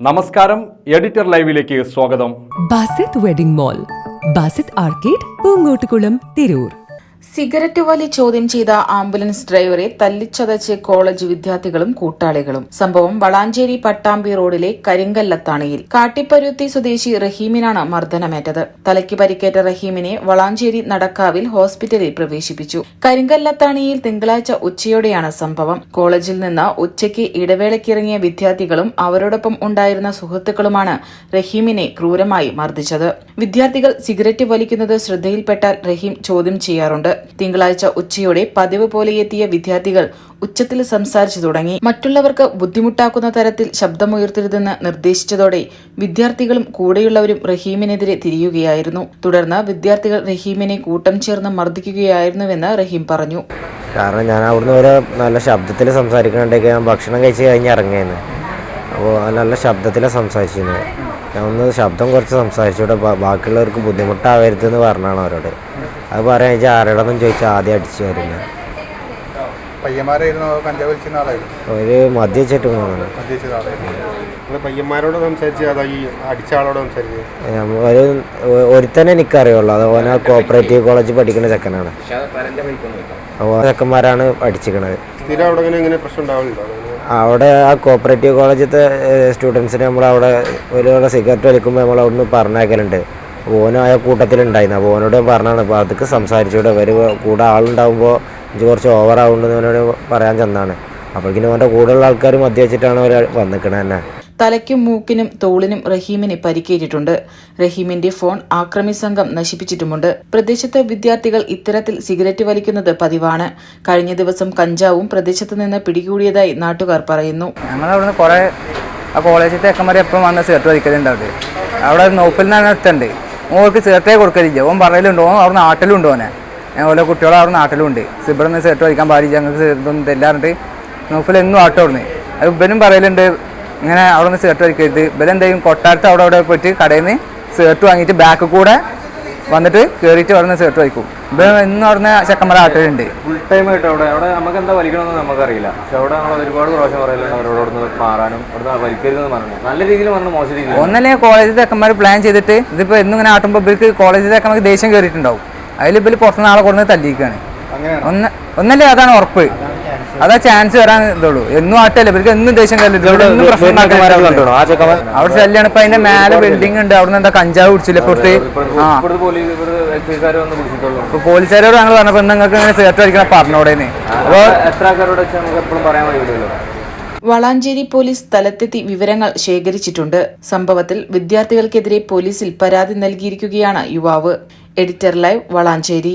നമസ്കാരം എഡിറ്റർ ലൈവിലേക്ക് സ്വാഗതം. Basith wedding mall Basith arcade Poongottukulam Tirur. Cigarette വലി ചോദ്യം ചെയ്ത ആംബുലൻസ് ഡ്രൈവറെ തല്ലിച്ചതച്ച് കോളേജ് വിദ്യാർത്ഥികളും കൂട്ടാളികളും. സംഭവം വളാഞ്ചേരി പട്ടാമ്പി റോഡിലെ കരിങ്കല്ലത്താണിയിൽ. കാട്ടിപ്പരുത്തി സ്വദേശി റഹീമിനാണ് മർദ്ദനമേറ്റത്. തലയ്ക്ക് പരിക്കേറ്റ റഹീമിനെ വളാഞ്ചേരി നടക്കാവിൽ ഹോസ്പിറ്റലിൽ പ്രവേശിപ്പിച്ചു. കരിങ്കല്ലത്താണിയിൽ തിങ്കളാഴ്ച ഉച്ചയോടെയാണ് സംഭവം. കോളേജിൽ നിന്ന് ഉച്ചയ്ക്ക് ഇടവേളയ്ക്കിറങ്ങിയ വിദ്യാർത്ഥികളും അവരോടൊപ്പം ഉണ്ടായിരുന്ന സുഹൃത്തുക്കളുമാണ് റഹീമിനെ ക്രൂരമായി മർദ്ദിച്ചത്. വിദ്യാർത്ഥികൾ സിഗരറ്റ് വലിക്കുന്നത് ശ്രദ്ധയിൽപ്പെട്ടാൽ റഹീം ചോദ്യം ചെയ്യാറുണ്ട്. തിങ്കളാഴ്ച ഉച്ചയോടെ പതിവ് പോലെ എത്തിയ വിദ്യാർത്ഥികൾ ഉച്ചത്തിൽ സംസാരിച്ചു തുടങ്ങി. മറ്റുള്ളവർക്ക് ബുദ്ധിമുട്ടാക്കുന്ന തരത്തിൽ ശബ്ദമുയർത്തരുതെന്ന് നിർദ്ദേശിച്ചതോടെ വിദ്യാർത്ഥികളും കൂടെയുള്ളവരും റഹീമിനെതിരെ തിരിയുകയായിരുന്നു. തുടർന്ന് വിദ്യാർത്ഥികൾ റഹീമിനെ കൂട്ടം ചേർന്ന് മർദ്ദിക്കുകയായിരുന്നുവെന്ന് റഹീം പറഞ്ഞു. കാരണം ഞാൻ അവിടുന്ന് വരെ നല്ല ശബ്ദത്തിൽ സംസാരിക്കണുണ്ടെങ്കിൽ ഞാൻ ഭക്ഷണം കഴിച്ച് കഴിഞ്ഞ് ഇറങ്ങിയെന്ന്. അപ്പോൾ നല്ല ശബ്ദത്തിൽ സംസാരിച്ചിരുന്നത്. ഞാൻ ഒന്ന് ശബ്ദം കുറച്ച് സംസാരിച്ചൂടെ ബാക്കിയുള്ളവർക്ക് ബുദ്ധിമുട്ടാവരുത് എന്ന് പറഞ്ഞാണ് അവരോട്. അത് പറയാൻ വെച്ചാൽ ആരോടൊന്നും ചോദിച്ചാൽ ആദ്യം അടിച്ചു വരില്ല ഒരു മദ്യച്ചിട്ട് പോകുന്നത് പയ്യന്മാരോട് ഒരു ഒരുത്തന്നെ എനിക്കറിയുള്ളൂ. അത് ഓന കോപ്പറേറ്റീവ് കോളേജ് പഠിക്കുന്ന ചെക്കനാണ്. അപ്പോൾ ചെക്കന്മാരാണ് പ്രശ്നം അവിടെ ആ കോപ്പറേറ്റീവ് കോളേജിലത്തെ സ്റ്റുഡൻസിനെ നമ്മൾ അവിടെ ഒരു സിഗരറ്റ് വലിക്കുമ്പോൾ നമ്മൾ അവിടുന്ന് പറഞ്ഞേക്കലുണ്ട് ഓനും ആ കൂട്ടത്തിലുണ്ടായിരുന്നു. അപ്പോൾ ഓനോട് പറഞ്ഞാണ് അപ്പോൾ അതൊക്കെ സംസാരിച്ചൂടെ. അവർ കൂടെ ആളുണ്ടാകുമ്പോൾ എനിക്ക് കുറച്ച് ഓവർ ആവുണ്ടെന്ന് അവനോട് പറയാൻ ചെന്നാണ്. അപ്പോഴേക്കിനും അവന്റെ കൂടെയുള്ള ആൾക്കാർ മദ്യവെച്ചിട്ടാണ് അവർ വന്നിക്കണത് തന്നെ. തലയ്ക്കും മൂക്കിനും തോളിനും റഹീമിന് പരിക്കേറ്റിട്ടുണ്ട്. റഹീമിന്റെ ഫോൺ ആക്രമി സംഘം നശിപ്പിച്ചിട്ടുമുണ്ട്. പ്രദേശത്തെ വിദ്യാർത്ഥികൾ ഇത്തരത്തിൽ സിഗരറ്റ് വലിക്കുന്നത് പതിവാണ്. കഴിഞ്ഞ ദിവസം കഞ്ചാവും പ്രദേശത്ത് നിന്ന് പിടികൂടിയതായി നാട്ടുകാർ പറയുന്നു. ഞങ്ങൾ അവിടുന്ന് കുറേ ആ കോളേജിലത്തെ ചെക്കന്മാർ എപ്പോഴും വന്ന് സിഗരറ്റ് വലിക്കലുണ്ട് അവിടെ. അവിടെ നോഫിൽ നിന്നാണ് ഓർക്ക് ചേർട്ടേ കൊടുക്കലില്ല. ഓൻ പറയലുണ്ട് ഓൻ അവിടെ നാട്ടിലുണ്ട് അവനെ ഓരോ കുട്ടികളെ അവിടെ നാട്ടിലുണ്ട്. സിബിടെ നിന്ന് സേർട്ട് വയ്ക്കാൻ പാടില്ല ഞങ്ങൾക്ക് ഇതൊന്നും തെല്ലാറുണ്ട് നോഫിൽ എന്നും ആട്ടോ അവിടുന്ന്. അത് ഇവനും പറയലുണ്ട് ഇങ്ങനെ അവിടെ നിന്ന് സേർട്ട് വയ്ക്കരുത്. ഇവരെന്തെങ്കിലും കൊട്ടാരത്ത് അവിടെ അവിടെ പോയിട്ട് കടയിൽ നിന്ന് സേർട്ട് വാങ്ങിയിട്ട് ബാക്ക് കൂടെ വന്നിട്ട് കയറിയിട്ട് വരുന്ന നിന്ന് വയ്ക്കും വലിക്കും. ഇന്ന് അവിടുന്ന് ചെക്കന്മാരെ ആട്ടലുണ്ട്. ഫുൾ ടൈം ആയിട്ട് അവിടെ? അവിടെ നമുക്ക് എന്താ വലിക്കണമെന്ന് നമുക്കറിയില്ല. പക്ഷെ അവിടെ നമ്മൾ ഒരുപാട് പ്രാവശ്യം പറയലുണ്ട് അവരോട് അവിടുന്ന് മാറാനും അവിടെ വലിക്കരുതെന്ന് പറഞ്ഞു നല്ല രീതിയിൽ പറഞ്ഞു മോശം രീതിയിൽ ഒന്നല്ലേ കോളേജ് ചെക്കന്മാർ പ്ലാൻ ചെയ്തിട്ട് ഇതിപ്പോ എന്നും ഇങ്ങനെ ആട്ടുമ്പോൾ ഇവർക്ക് കോളേജ് ചെക്കന്മാർക്ക് ദേഷ്യം കയറിയിട്ടുണ്ടാവും അതിൽ ഇവർ പുറത്തുനിന്ന് ആളെ കൊണ്ടുവന്ന് തല്ലിയിരിക്കുകയാണ്. ഒന്ന് ഒന്നല്ലേ അതാണ് ഉറപ്പ്. അതാ ചാൻസ് വരാൻ ഇതുള്ളൂ. എന്നും ആട്ടല്ലേ ഇവർക്ക് എന്നും ദേഷ്യം അവിടെ ശല്യാണ് ഇപ്പൊ അതിന്റെ മേലെ ബിൽഡിംഗ് ഉണ്ട്. അവിടെ എന്താ കഞ്ചാവ് കുടിച്ചില്ലേ? പുറത്ത്? ഇപ്പൊ പോലീസുകാരോട് ഞങ്ങൾ പറഞ്ഞപ്പോ നിങ്ങൾക്ക് ഇങ്ങനെ സേർട്ട് അടിക്കണം പറഞ്ഞോടേന്ന് എത്ര ആൾക്കാരോട് എപ്പോഴും പറയാൻ വളാഞ്ചേരി പോലീസ് സ്ഥലത്തെത്തി വിവരങ്ങൾ ശേഖരിച്ചിട്ടുണ്ട്. സംഭവത്തിൽ വിദ്യാർത്ഥികൾക്കെതിരെ പോലീസിൽ പരാതി നൽകിയിരിക്കുകയാണ് യുവാവ്. Editor live Valanchery.